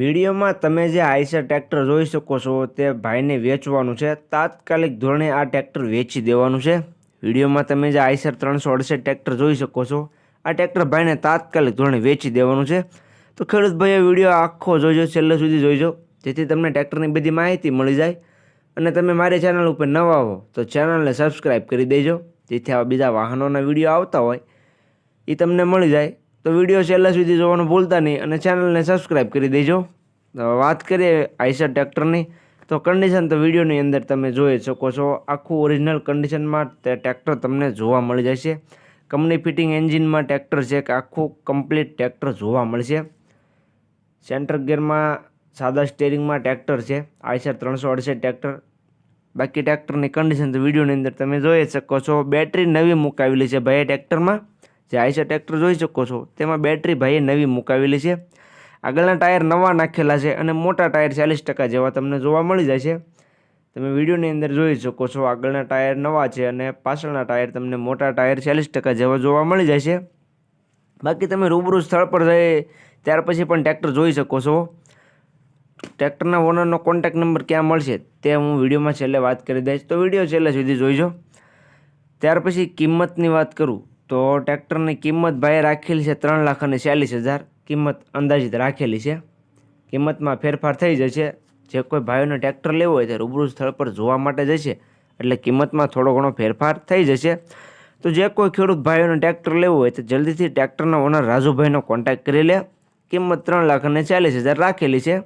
વિડીયોમાં તમે જે આઈસર ટ્રેક્ટર જોઈ શકો છો તે ભાઈને વેચવાનું છે. તાત્કાલિક ધોરણે આ ટ્રેક્ટર વેચી દેવાનું છે. વિડીયોમાં તમે જે આઈસર ત્રણસો અડસઠ ટ્રેક્ટર જોઈ શકો છો. આ ટ્રેક્ટર ભાઈને તાત્કાલિક ધોરણે વેચી દેવાનું છે. તો ખેડૂત ભાઈએ વીડિયો આખો જોઈજો છેલ્લે સુધી જોઈજો જેથી તમને ટ્રેક્ટરની બધી માહિતી મળી જાય. અને તમે મારી ચેનલ ઉપર નવા હો, તો ચેનલને સબસ્ક્રાઈબ કરી દેજો. જેથી આવા બીજા વાહનોના વીડિયો આવતા હોય. એ તમને મળી જાય. તો વીડિયો છેલ્લા સુધી જોવાનું ભૂલતા નહીં અને ચેનલને સબસ્ક્રાઈબ કરી દેજો. વાત કરીએ આઈસર ટ્રેક્ટરની. તો કન્ડિશન તો વિડીયોની અંદર તમે જોઈ શકો છો. આખું ઓરિજિનલ કન્ડિશનમાં તે ટ્રેક્ટર તમને જોવા મળી જશે. કંપની ફિટિંગ એન્જિનમાં ટ્રેક્ટર છે કે આખું કમ્પ્લીટ ટ્રેક્ટર જોવા મળશે. સેન્ટર ગિયરમાં સાદા સ્ટેરિંગમાં ટ્રેક્ટર છે. આઈસર ત્રણસો અડસઠ ટ્રેક્ટર. બાકી ટ્રેક્ટરની કન્ડિશન તો વિડીયોની અંદર તમે જોઈ શકો છો. બેટરી નવી મુકાવેલી છે ભાઈએ ટ્રેક્ટરમાં. જે આઈસર ટ્રેક્ટર જોઈ શકો છો. તેમાં બેટરી ભાઈએ નવી મુકાવેલી છે. આગળના ટાયર નવા નાખેલા છે અને મોટા ટાયર ચાલીસ ટકા જેવા તમને જોવા મળી જાય છે. તમે વિડીયોની અંદર જોઈ શકો છો આગળના ટાયર નવા છે અને પાછળના ટાયર તમને મોટા ટાયર ચાલીસ ટકા જેવા જોવા મળી જાય છે. બાકી તમે રૂબરૂ સ્થળ પર જઈ ત્યાર પછી પણ ટ્રેક્ટર જોઈ શકો છો. ટ્રેક્ટરના ઓનરનો કોન્ટેક્ટ નંબર ક્યાં મળશે તે હું વિડીયોમાં છેલ્લે વાત કરી દઈશ. તો વીડિયો છેલ્લે સુધી જોઈજો. ત્યાર પછી કિંમતની વાત કરું. તો ટ્રેક્ટરની કિંમત ભાઈએ રાખેલી છે ત્રણ લાખ અને ચાલીસ હજાર. કિંમત અંદાજિત રાખેલી છે. કિંમતમાં ફેરફાર થઈ જશે. જે કોઈ ભાઈઓને ટ્રેક્ટર લેવું હોય તે રૂબરૂ સ્થળ પર જોવા માટે જશે. એટલે કિંમતમાં થોડો ઘણો ફેરફાર થઈ જશે. તો જે કોઈ ખેડૂત ભાઈઓને ટ્રેક્ટર લેવું હોય તો જલ્દીથી ટ્રેક્ટરના ઓનર રાજુભાઈનો કોન્ટેક્ટ કરી લે. કિંમત ત્રણ લાખ અને ચાલીસ હજાર રાખેલી છે.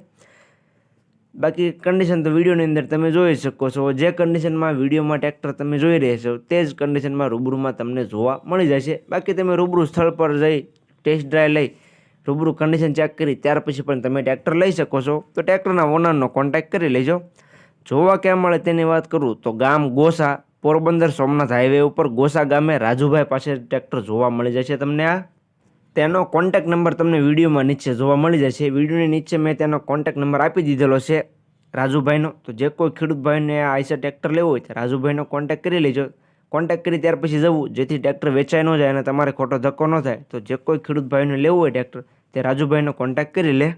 બાકી કન્ડિશન તો વિડીયોની અંદર તમે જોઈ શકો છો. જે કન્ડિશનમાં વિડીયોમાં ટ્રેક્ટર તમે જોઈ રહ્યા છો, તે જ કન્ડિશનમાં રૂબરૂમાં તમને જોવા મળી જશે. બાકી તમે રૂબરૂ સ્થળ પર જઈ ટેસ્ટ ડ્રાઈવ લઈ, રૂબરૂ કન્ડિશન ચેક કરી, ત્યાર પછી પણ તમે ટ્રેક્ટર લઈ શકો છો. તો ટ્રેક્ટરના ઓનરનો કોન્ટેક્ટ કરી લેજો. જોવા ક્યાં મળે તેની વાત કરું તો ગામ ગોસા, પોરબંદર સોમનાથ હાઈવે ઉપર ગોસા ગામે રાજુભાઈ પાસે ટ્રેક્ટર જોવા મળી જશે તમને આ. તેનો કોન્ટેક નંબર તમને વિડીયોમાં નીચે જોવા મળી જશે. વિડીયોની નીચે મેં તેનો કોન્ટેક નંબર આપી દીધેલો છે રાજુભાઈનો. તો જે કોઈ ખેડૂત ભાઈને આઈસર ટ્રેક્ટર લેવું હોય તો રાજુભાઈનો કોન્ટેક કરી લેજો. કોન્ટેક કરી ત્યાર પછી જવું. જેથી ટ્રેક્ટર વેચાઈ ન જાય અને તમારે ખોટો ધક્કો ન થાય. તો જે કોઈ ખેડૂત ભાઈને લેવું હોય ટ્રેક્ટર તે રાજુભાઈનો કોન્ટેક કરી લે.